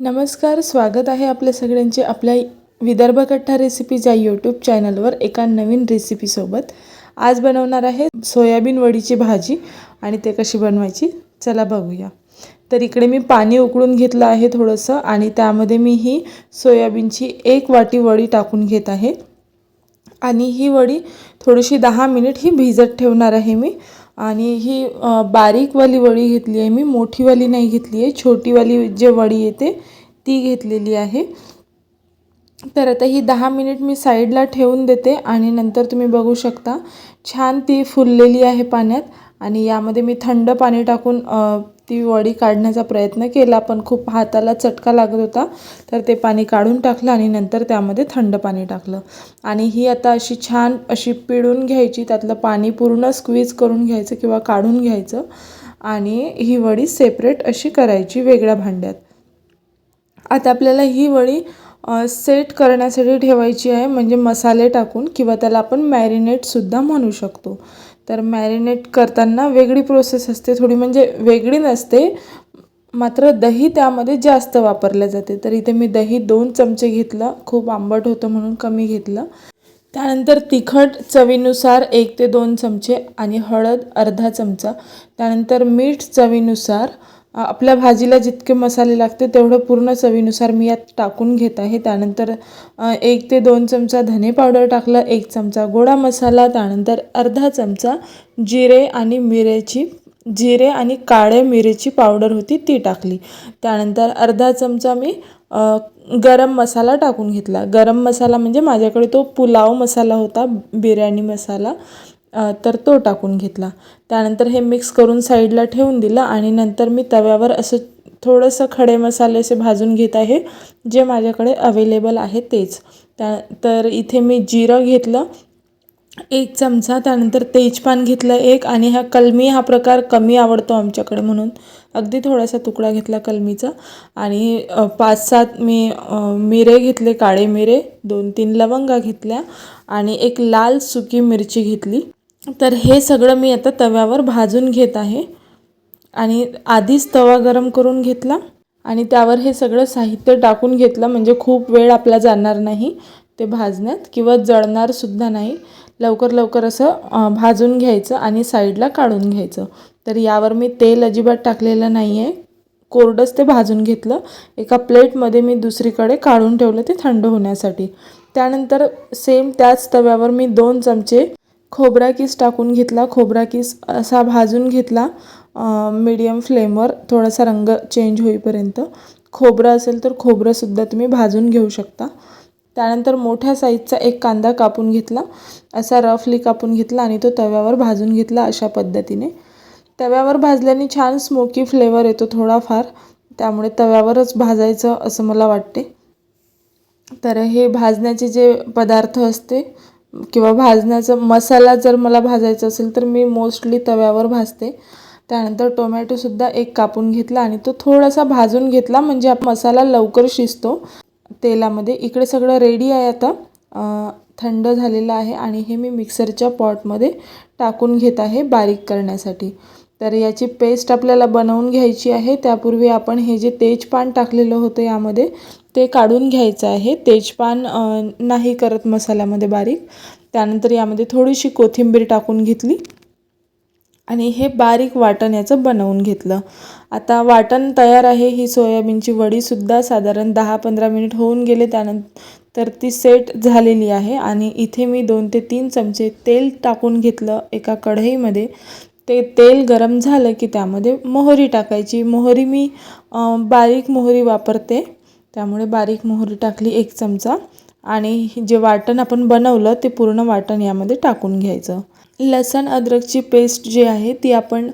नमस्कार स्वागत आहे आपल्या सगळ्यांचे आपल्या विदर्भ कट्टा रेसिपीज या यूट्यूब चॅनलवर एका नवीन रेसिपीसोबत आज बनवणार आहे सोयाबीन वडीची भाजी आणि ते कशी बनवायची चला बघूया. तर इकडे मी पाणी उकळून घेतलं आहे थोडंसं आणि त्यामध्ये मी ही सोयाबीनची एक वाटी वडी टाकून घेत आहे. आणि ही वडी थोडीशी दहा मिनिट ही भिजत ठेवणार आहे मी. आणि ही बारीकवाली वडी घेतली आहे मी मोठीवाली नाही घेतली आहे छोटीवाली जे वडी येते ती घेतलेली आहे. तर आता ही दहा मिनिट मी साईडला ठेवून देते आणि नंतर तुम्ही बघू शकता. छान ती फुललेली आहे पाण्यात आणि यामध्ये मी थंड पाणी टाकून ती वडी काढण्याचा प्रयत्न केला पण खूप हाताला चटका लागत होता. तर ते पाणी काढून टाकलं आणि नंतर त्यामध्ये थंड पाणी टाकलं. आणि ही आता अशी छान अशी पिळून घ्यायची त्यातलं पाणी पूर्ण स्क्वीज करून घ्यायचं किंवा काढून घ्यायचं. आणि ही वडी सेपरेट अशी करायची वेगळ्या भांड्यात. आता आपल्याला ही वडी सेट करण्यासाठी ठेवायची आहे म्हणजे मसाले टाकून किंवा त्याला आपण मॅरिनेटसुद्धा म्हणू शकतो. तर मॅरिनेट करताना वेगळी प्रोसेस असते. थोडी म्हणजे वेगळी नसते. मात्र दही त्यामध्ये जास्त वापरले जाते. तर इथे मी दही दोन चमचे घेतलं. खूप आंबट होतं म्हणून कमी घेतलं. त्यानंतर तिखट चवीनुसार एक ते दोन चमचे आणि हळद अर्धा चमचा. त्यानंतर मीठ चवीनुसार आपल्या भाजीला जितके मसाले लागते तेवढं पूर्ण चवीनुसार मी यात टाकून घेत आहे. त्यानंतर एक ते दोन चमचा धने पावडर टाकलं एक चमचा गोडा मसाला त्यानंतर अर्धा चमचा जिरे आणि मिरेची जिरे आणि काळे मिरेची पावडर होती ती टाकली. त्यानंतर अर्धा चमचा मी गरम मसाला टाकून घेतला. गरम मसाला म्हणजे माझ्याकडे तो पुलाव मसाला होता बिर्याणी मसाला. तर तो टाकून घेतला. त्यानंतर हे मिक्स करून साईडला ठेवून दिलं आणि नंतर मी तव्यावर असं थोडंसं खडे मसाले असे भाजून घेत आहे जे माझ्याकडे अवेलेबल आहे तेच. त्या तर इथे मी जिरं घेतलं एक चमचा त्यानंतर तेजपान घेतलं एक आणि हा कलमी हा प्रकार कमी आवडतो आमच्याकडे म्हणून. अगदी थोडासा तुकडा घेतला कलमीचा आणि पाच सात मी मिरे घेतले काळे मिरे दोन तीन लवंगा घेतल्या आणि एक लाल सुकी मिरची घेतली. तर हे सगळं मी आता तव्यावर भाजून घेत आहे. आणि आधीच तवा गरम करून घेतला. आणि त्यावर हे सगळं साहित्य टाकून घेतलं. म्हणजे खूप वेळ आपला जाणार नाही ते भाजण्यात किंवा जळणारसुद्धा नाही. लवकर लवकर असं भाजून घ्यायचं आणि साईडला काढून घ्यायचं. तर यावर मी तेल अजिबात टाकलेलं नाही आहे कोरडंच ते भाजून घेतलं. एका प्लेटमध्ये मी दुसरीकडे काढून ठेवलं ते थंड होण्यासाठी. त्यानंतर सेम त्याच तव्यावर मी दोन चमचे खोबरा किस टाकून घेतला खोबरा किस असा भाजून घेतला मीडियम फ्लेमवर थोडासा रंग चेंज होईपर्यंत. खोबरं असेल तर खोबरंसुद्धा तुम्ही भाजून घेऊ शकता. त्यानंतर मोठ्या साईजचा एक कांदा कापून घेतला. असा रफली कापून घेतला आणि तो तव्यावर भाजून घेतला अशा पद्धतीने. तव्यावर भाजल्याने छान स्मोकी फ्लेवर येतो थोडाफार. त्यामुळे तव्यावरच भाजायचं असं मला वाटते. तर हे भाजण्याचे जे पदार्थ असते किंवा भाजण्याचा मसाला जर मला भाजायचा असेल तर मी मोस्टली तव्यावर भाजते. त्यानंतर टोमॅटोसुद्धा एक कापून घेतला आणि तो थोडासा भाजून घेतला म्हणजे आप मसाला लवकर शिजतो. तेलामध्ये इकडे सगळं रेडी आहे आता. थंड झालेलं आहे आणि हे मी मिक्सरच्या पॉटमध्ये टाकून घेत आहे बारीक करण्यासाठी. तर याची पेस्ट आपल्याला बनवून घ्यायची आहे. त्यापूर्वी आपण हे जे तेजपान टाकलेलं होतं यामध्ये ते काढून घ्यायचं आहे. तेजपान नाही करत मसाल्यामध्ये बारीक. त्यानंतर यामध्ये थोडीशी कोथिंबीर टाकून घेतली. आणि हे बारीक वाटण याचं बनवून घेतलं. आता वाटण तयार आहे. ही सोयाबीनची वडीसुद्धा साधारण दहा पंधरा मिनिट होऊन गेले. त्यानंतर ती सेट झालेली आहे. आणि इथे मी दोन ते तीन चमचे तेल टाकून घेतलं एका कढईमध्ये. ते तेल गरम झालं की त्यामध्ये मोहरी टाकायची. मोहरी मी बारीक मोहरी वापरते. त्यामुळे बारीक मोहरी टाकली एक चमचा आणि जे वाटण आपण बनवलं ते पूर्ण वाटण यामध्ये टाकून घ्यायचं. लसण अद्रकची पेस्ट जी आहे ती आपण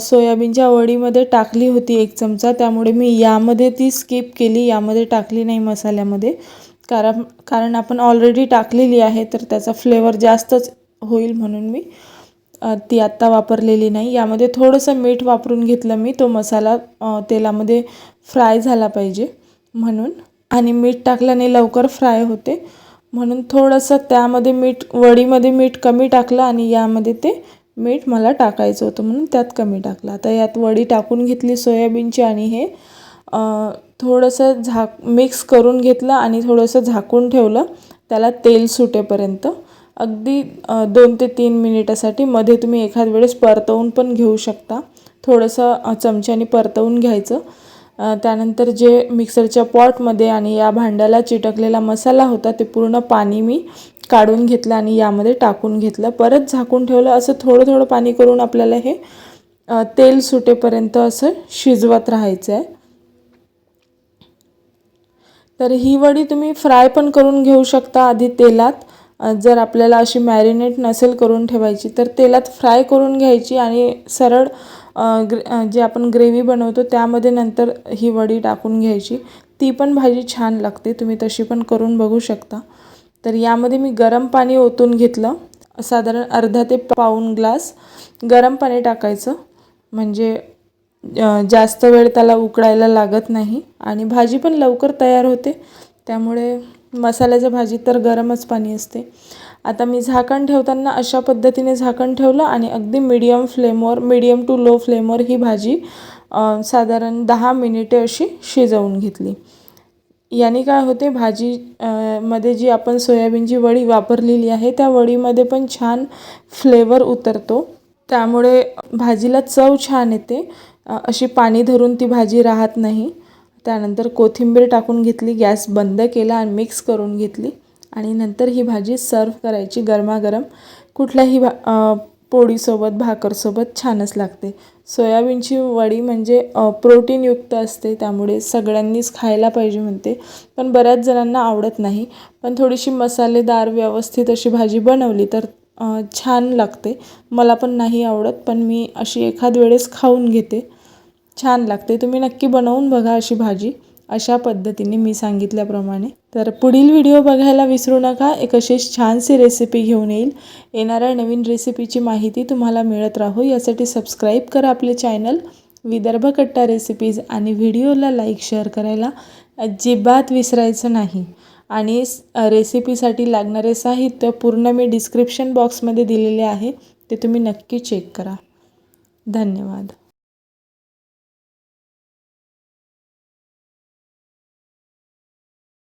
सोयाबीनच्या वडीमध्ये टाकली होती एक चमचा. त्यामुळे मी यामध्ये ती स्किप केली यामध्ये टाकली नाही मसाल्यामध्ये. कारण कारण आपण ऑलरेडी टाकलेली आहे तर त्याचा फ्लेवर जास्तच होईल म्हणून मी ती आत्ता वापरलेली नाही. यामध्ये थोडंसं मीठ वापरून घेतलं मी तो मसाला तेलामध्ये फ्राय झाला पाहिजे. म्हणून. आणि मीठ टाकल्याने लवकर फ्राय होते. म्हणून थोडंसं त्यामध्ये मीठ वडीमध्ये मीठ कमी टाकलं आणि यामध्ये ते मीठ मला टाकायचं होतं म्हणून त्यात कमी टाकलं. आता यात वडी टाकून घेतली सोयाबीनची आणि हे थोडंसं झाक मिक्स करून घेतलं आणि थोडंसं झाकून ठेवलं. त्याला तेल सुटेपर्यंत. अगदी दोन ते तीन मिनिटासाठी मध्ये तुम्ही एखाद वेळेस परतवून पण घेऊ शकता. थोडंसं चमच्याने परतवून घ्यायचं. त्यानंतर जे मिक्सरच्या पॉटमध्ये आणि या भांड्याला चिटकलेला मसाला होता ते पूर्ण पाणी मी काढून घेतलं आणि यामध्ये टाकून घेतलं. परत झाकून ठेवलं असं थोडं थोडं पाणी करून आपल्याला हे तेल सुटेपर्यंत असं शिजवत राहायचं आहे तर ही वडी तुम्ही फ्राय पण करून घेऊ शकता आधी तेलात. जर आपल्याला अशी मॅरिनेट नसेल करून ठेवायची तर तेलात फ्राय करून घ्यायची आणि सरळ ग्रे जे आपण ग्रेव्ही बनवतो त्यामध्ये नंतर ही वडी टाकून घ्यायची. ती पण भाजी छान लागते तुम्ही तशी पण करून बघू शकता. तर यामध्ये मी गरम पाणी ओतून घेतलं. साधारण अर्धा ते पाऊण ग्लास गरम पाणी टाकायचं. म्हणजे जास्त वेळ त्याला उकळायला लागत नाही. आणि भाजी पण लवकर तयार होते. त्यामुळे मसाल्याच्या भाजीत तर गरमच पाणी असते. आता मी झाकण ठेवताना अशा पद्धतीने झाकण ठेवलं आणि अगदी मीडियम फ्लेमवर मीडियम टू लो फ्लेमवर ही भाजी साधारण दहा मिनिटे अशी शिजवून घेतली. याने काय होते भाजी मध्ये जी आपण सोयाबीनची वडी वापरलेली आहे त्या वडीमध्ये पण छान फ्लेवर उतरतो. त्यामुळे भाजीला चव छान येते. अशी पाणी धरून ती भाजी राहत नाही. त्यानंतर कोथिंबीर टाकून घेतली गॅस बंद केला आणि मिक्स करून घेतली. आणि नंतर ही भाजी सर्व करायची गरमागरम. कुठल्याही भा पोळीसोबत भाकरसोबत छानच लागते. सोयाबीनची वडी म्हणजे प्रोटीनयुक्त असते त्यामुळे सगळ्यांनीच खायला पाहिजे म्हणते. पण बऱ्याच जणांना आवडत नाही. पण थोडीशी मसालेदार व्यवस्थित अशी भाजी बनवली तर छान लागते. मला पण नाही आवडत पण मी अशी एखाद वेळेस खाऊन घेते. छान लागते. तुम्ही नक्की बनवून बघा अशी भाजी. अशा पद्धतीने मी सांगितल्याप्रमाणे. तर पुढील व्हिडिओ बघायला विसरू नका. एक अशीच छानशी रेसिपी घेऊन येईल. येणाऱ्या नवीन रेसिपीची माहिती तुम्हाला मिळत राहो. यासाठी सबस्क्राईब करा आपले चॅनल विदर्भ कट्टा रेसिपीज आणि व्हिडिओला लाईक शेअर करायला अजिबात विसरायचं नाही. आणि रेसिपीसाठी लागणारे साहित्य पूर्ण मी डिस्क्रिप्शन बॉक्समध्ये दिलेले आहे. ते तुम्ही नक्की चेक करा. धन्यवाद.